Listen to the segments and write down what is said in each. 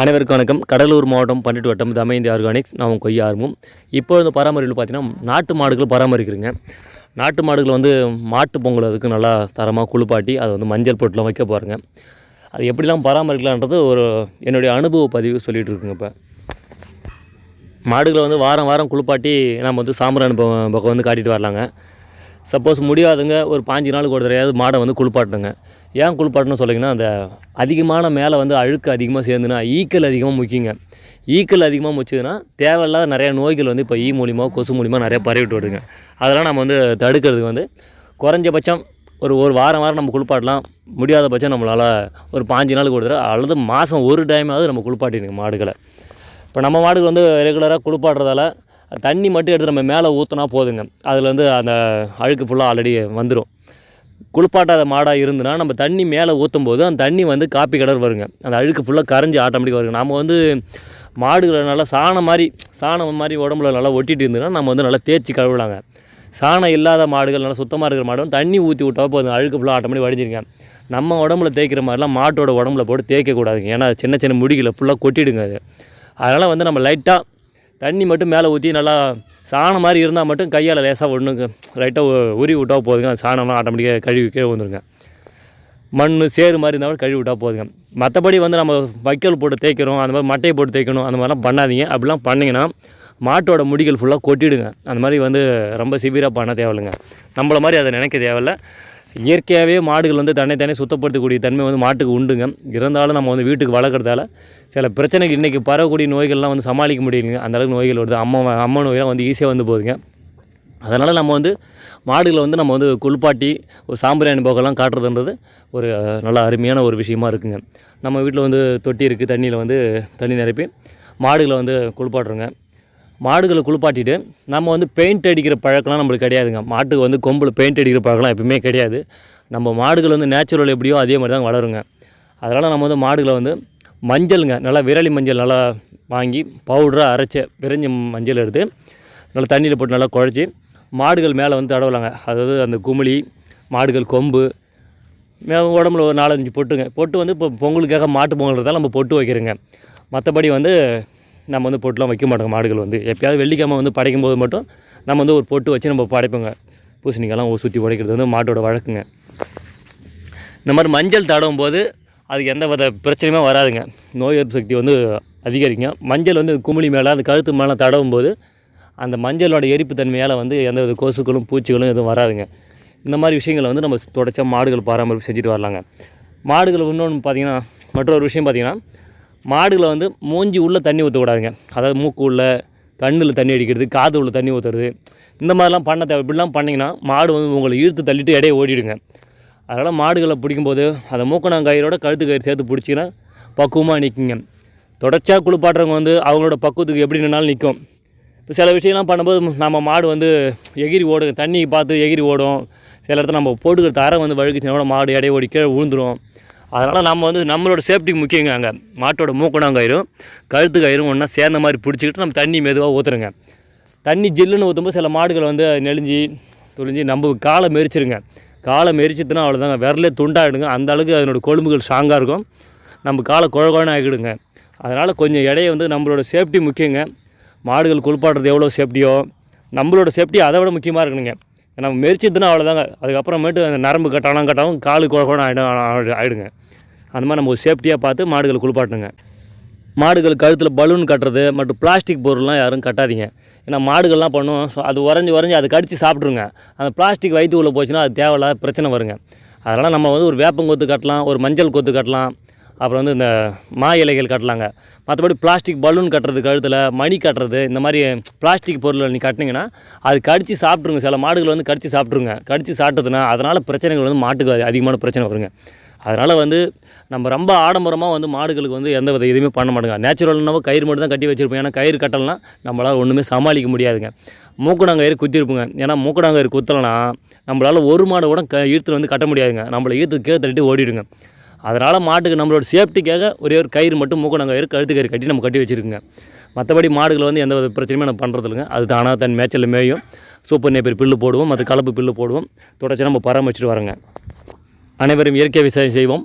அனைவருக்கும் வணக்கம். கடலூர் மாவட்டம் பன்னெண்டு வட்டம் தமைந்தி ஆர்கானிக்ஸ். நாம் கொய்யா ஆர்வம் இப்போ வந்து பராமரிப்பில் பார்த்தீங்கன்னா நாட்டு மாடுகள் பராமரிக்கிறீங்க. நாட்டு மாடுகள் வந்து மாட்டு பொங்கல் அதுக்கு நல்லா தரமாக குளிப்பாட்டி அதை வந்து மஞ்சள் பொட்டில் வைக்க போகிறேங்க அது எப்படிலாம் பராமரிக்கலான்றது ஒரு என்னுடைய அனுபவ பதிவு சொல்லிகிட்டு இருக்குங்க இப்போ. மாடுகளை வந்து வாரம் வாரம் குளிப்பாட்டி நம்ம வந்து சாம்பிராணி பக்கம் வந்து காட்டிட்டு வரலாங்க. சப்போஸ் முடியாதுங்க ஒரு பாஞ்சு நாளுக்கு ஒரு தடையாவது மாடை வந்து குளிப்பாட்டணுங்க. ஏன் குளிப்பாட்டணும்னு சொல்லிங்கன்னா அந்த அதிகமான மேலே வந்து அழுக்கு அதிகமாக சேர்ந்துன்னா ஈக்கள் அதிகமாக முக்கிங்க ஈக்கள் அதிகமாக முச்சுதுன்னா தேவையில்லாத நிறைய நோய்கள் வந்து இப்போ ஈ மூலிமா கொசு மூலிமா நிறைய பரவிட்டு வருதுங்க அதெல்லாம் நம்ம வந்து தடுக்கிறதுக்கு வந்து குறைஞ்சபட்சம் ஒரு ஒரு வாரம் வாரம் நம்ம குளிப்பாட்டலாம். முடியாத பட்சம் நம்மளால் ஒரு பாஞ்சு நாளுக்கு ஒரு தடவை அல்லது மாதம் ஒரு டைமாவது நம்ம குளிப்பாட்டிடுங்க மாடுகளை. இப்போ நம்ம மாடுகள் வந்து ரெகுலராக குளிப்பாடுறதால தண்ணி மட்டும் எடுத்து நம்ம மேலே ஊற்றினா போதுங்க. அதில் வந்து அந்த அழுக்கு ஃபுல்லாக ஆல்ரெடி வந்துடும் குளிப்பாட்டாத மாடாக இருந்துன்னா நம்ம தண்ணி மேலே ஊற்றும் போது அந்த தண்ணி வந்து காப்பி கலர் வருங்க. அந்த அழுக்கு ஃபுல்லாக கரைஞ்சி ஆட்டோமேட்டிக்காக வருங்க. நம்ம வந்து மாடுகளை நல்லா சாணம் மாதிரி சாணம் மாதிரி உடம்புல நல்லா ஒட்டிகிட்டு இருந்ததுன்னா நம்ம வந்து நல்லா தேய்ச்சி கழுவலாங்க. சாணம் இல்லாத மாடுகள் நல்லா சுத்தமாக இருக்கிற மாடுகள் தண்ணி ஊற்றி விட்டா போதும் அழுக்கு ஃபுல்லாக ஆட்டோமேட்டிக் வடிஞ்சிருங்க. நம்ம உடம்புல தேய்க்கிற மாதிரிலாம் மாட்டோட உடம்புல போட்டு தேய்க்கக்கூடாதுங்க. ஏன்னா சின்ன சின்ன முடிகளை ஃபுல்லாக கொட்டிடுங்க அது. அதனால் வந்து நம்ம லைட்டாக தண்ணி மட்டும் மேலே ஊற்றி நல்லா சாணம் மாதிரி இருந்தால் மட்டும் கையால் லேசாக ஒன்றுக்கு ரைட்டாக உரி விட்டா போதுங்க. அந்த சாணம்லாம் ஆட்டோமேட்டிக்காக கழுவி கீழே வந்துடுங்க மண் சேறு மாதிரி இருந்தால் கழுவி விட்டா போதுங்க. மற்றபடி வந்து நம்ம வைக்கோல் போட்டு தேய்க்கிறோம் அந்த மாதிரி மட்டையை போட்டு தேய்க்கணும் அந்த மாதிரிலாம் பண்ணாதீங்க. அப்படிலாம் பண்ணிங்கன்னா மாட்டோட முடிகள் ஃபுல்லாக கொட்டிடுங்க. அந்த மாதிரி வந்து ரொம்ப சிவியராக பண்ண தேவையில்லைங்க. நம்மள மாதிரி அதை நினைக்க தேவையில்ல. இயற்கையாகவே மாடுகள் வந்து தன்னை தானே சுத்தப்படுத்தக்கூடிய தன்மை வந்து மாட்டுக்கு உண்டுங்க. இருந்தாலும் நம்ம வந்து வீட்டுக்கு வளர்க்குறதால சில பிரச்சனைகள் இன்றைக்கி பரவக்கூடிய நோய்கள்லாம் வந்து சமாளிக்க முடியலைங்க. அந்த அளவுக்கு நோய்கள் வருது. அம்மா அம்மா நோயெல்லாம் வந்து ஈஸியாக வந்து போகுதுங்க. அதனால் நம்ம வந்து மாடுகளை வந்து நம்ம வந்து குளிப்பாட்டி ஒரு சாம்பிராணி போகலாம் காட்டுறதுன்றது ஒரு நல்ல அருமையான ஒரு விஷயமா இருக்குங்க. நம்ம வீட்டில் வந்து தொட்டி இருக்குது தண்ணியில் வந்து தண்ணி நிரப்பி மாடுகளை வந்து குளிப்பாட்டுறோங்க. மாடுகளை குளிப்பாட்டிட்டு நம்ம வந்து பெயிண்ட் அடிக்கிற பழக்கம்லாம் நம்மளுக்கு கிடையாதுங்க. மாட்டுக்கு வந்து கொம்பில் பெயிண்ட் அடிக்கிற பழக்கம்லாம் எப்பவுமே கிடையாது. நம்ம மாடுகள் வந்து நேச்சுரல் எப்படியோ அதே மாதிரி தான் வளருங்க. அதனால் நம்ம வந்து மாடுகளை வந்து மஞ்சளுங்க நல்லா விரலி மஞ்சள் நல்லா வாங்கி பவுடராக அரைச்ச விரைஞ்ச மஞ்சள் எடுத்து நல்லா தண்ணியில் போட்டு நல்லா குழச்சி மாடுகள் மேலே வந்து தடவலாங்க. அதாவது அந்த குமிழி மாடுகள் கொம்பு மே உடம்புல ஒரு நாலஞ்சு பொட்டுங்க. பொட்டு வந்து இப்போ பொங்கலுக்காக மாட்டு பொங்கல்றதால நம்ம பொட்டு வைக்கிறோங்க. மற்றபடி வந்து நம்ம வந்து பொட்டுலாம் வைக்க மாட்டோங்க மாடுகள் வந்து. எப்பயாவது வெள்ளிக்கிழமை வந்து படைக்கும் போது மட்டும் நம்ம வந்து ஒரு பொட்டு வச்சு நம்ம படைப்போங்க. பூசணிக்கெல்லாம் சுற்றி உடைக்கிறது வந்து மாட்டோட வழக்குங்க. இந்த மாதிரி மஞ்சள் தடவும் போது அதுக்கு எந்த வித பிரச்சனையுமே வராதுங்க. நோய் எதிர்ப்பு சக்தி வந்து அதிகரிக்கும் மஞ்சள் வந்து குமிழி மேலே அது கழுத்து மேலே தடவும் போது அந்த மஞ்சளோட எரிப்பு தன்மையால் வந்து எந்த வித கொசுக்களும் பூச்சிகளும் எதுவும் வராதுங்க. இந்த மாதிரி விஷயங்களை வந்து நம்ம தொடச்சா மாடுகள் பராமரிப்பு செஞ்சுட்டு வரலாங்க. மாடுகள் இன்னொன்று பார்த்தீங்கன்னா மற்றொரு விஷயம் பார்த்தீங்கன்னா மாடுகளை வந்து மூஞ்சி உள்ளே தண்ணி ஊற்றக்கூடாதுங்க அதாவது மூக்கு உள்ள கண்ணில் தண்ணி அடிக்கிறது காது உள்ள தண்ணி ஊற்றுறது இந்த மாதிரிலாம் பண்ண தேவை. இப்படிலாம் பண்ணிங்கன்னா மாடு வந்து உங்களை இழுத்து தள்ளிட்டு இடையே ஓடிடுங்க. அதனால் மாடுகளை பிடிக்கும்போது அந்த மூக்கணாங்காயிரோட கழுத்து கயிறு சேர்த்து பிடிச்சிங்கன்னா பக்குவமாக நிற்குங்க தொடர்ச்சியாக குளிப்பாட்டுறவங்க வந்து அவங்களோட பக்குவத்துக்கு எப்படி நின்னாலும் நிற்கும் இப்போ சில விஷயம்லாம் பண்ணும்போது நம்ம மாடு வந்து எகிரி ஓடும் தண்ணி பார்த்து எகிரி ஓடும். சில இடத்துல நம்ம போட்டுக்கிற தரம் வந்து வழுக்குச்சுனா கூட மாடு இடையே ஓடி கீழே விழுந்துரும். அதனால் நம்ம வந்து நம்மளோட சேஃப்டிக்கு முக்கியங்க அங்கே. மாட்டோட மூக்கணாங்கயிறும் கழுத்து கயிறும் ஒன்றா சேர்ந்த மாதிரி பிடிச்சிக்கிட்டு நம்ம தண்ணி மெதுவாக ஊற்றுறோங்க தண்ணி ஜில்லுன்னு ஊற்றும்போது சில மாடுகள் வந்து நெளிஞ்சு துளிஞ்சு நம்ம காலை மெரிச்சிருங்க. காலை மெரிச்சிட்டுனா அவ்வளோதாங்க விரலே துண்டாகிடுங்க அந்த அளவுக்கு அதனோட கொழும்புகள் ஸ்ட்ராங்காக இருக்கும். நம்ம காலை குழ குழன்னு ஆகிடுங்க. அதனால் கொஞ்சம் இடையை வந்து நம்மளோட சேஃப்டி முக்கியங்க. மாடுகள் குளிப்பாடுறது எவ்வளோ சேஃப்டியோ நம்மளோட சேஃப்டி அதை விட முக்கியமாக இருக்கணுங்க. நம்ம மெரிச்சதுன்னா அவ்வளோதாங்க அதுக்கப்புறமேட்டு அந்த நரம்பு கட்டாலும் கட்டாலும் காலு குழகுழன்னு ஆகிடும் ஆகிடுங்க அந்த மாதிரி நம்ம சேஃப்டியாக பார்த்து மாடுகளை குளிப்பாட்டுங்க மாடுகள் கழுத்தில் பலூன் கட்டுறது மற்றும் பிளாஸ்டிக் பொருள்லாம் யாரும் கட்டாதீங்க. ஏன்னா மாடுகள்லாம் பண்ணும் ஸோ அது உறைஞ்சி உறைஞ்சி அது கடித்து சாப்பிட்ருங்க அந்த பிளாஸ்டிக் வயிற்று உள்ளே போச்சுன்னா அது தேவையில்லாத பிரச்சனை வருங்க. அதனால் நம்ம வந்து ஒரு வேப்பங்கொத்து கட்டலாம் ஒரு மஞ்சள் கொத்து கட்டலாம் அப்புறம் வந்து இந்த மா இலைகள் கட்டலாங்க. மற்றபடி பிளாஸ்டிக் பலூன் கட்டுறது கழுத்தில் மணி கட்டுறது இந்த மாதிரி பிளாஸ்டிக் பொருள் நீ கட்டினீங்கன்னா அது கடித்து சாப்பிட்ருங்க சில மாடுகள் வந்து கடித்து சாப்பிட்ருங்க கடித்து சாப்பிட்டதுன்னா அதனால் பிரச்சனைகள் வந்து மாட்டுக்கு அது அதிகமான பிரச்சனை வருங்க. அதனால் வந்து நம்ம ரொம்ப ஆடம்பரமாக வந்து மாடுகளுக்கு வந்து எந்த வித எதுவுமே பண்ண மாட்டோங்க. நேச்சுரல்னாவோ கயிறு மட்டும் தான் கட்டி வச்சுருப்போம். ஏன்னா கயிறு கட்டலைன்னா நம்மளால் ஒன்றுமே சமாளிக்க முடியாதுங்க. மூக்கடாங்கயிறு குத்திருப்போங்க. ஏன்னா மூக்கடாங்கயிறு குத்தலைன்னா நம்மளால் ஒரு மாடு கூட க ஈர்த்து வந்து கட்ட முடியாதுங்க. நம்மளை ஈர்த்து கீழே தள்ளிட்டு ஓடிடுங்க. அதனால் மாட்டுக்கு நம்மளோட சேஃப்டிக்காக ஒரே ஒரு கயிறு மட்டும் மூக்கடாங்கயிறு கழுத்து கயிறு கட்டி நம்ம கட்டி வச்சுருக்குங்க. மற்றபடி மாடுகள் வந்து எந்த வித பிரச்சனையுமே நம்ம பண்ணுறது இல்லைங்க அது தானாக தன் மேய்ச்சலில் மேயும். சூப்பர் நேப்பர் பில்லு போடுவோம். அது கலப்பு பில்லு போடுவோம். தொடர்ச்சி நம்ம பராமரிச்சுட்டு வரோங்க. அனைவரும் இயற்கை விவசாயம் செய்வோம்.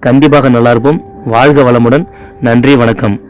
கண்டிப்பாக நல்லா இருப்போம். வாழ்க வளமுடன். நன்றி வணக்கம்.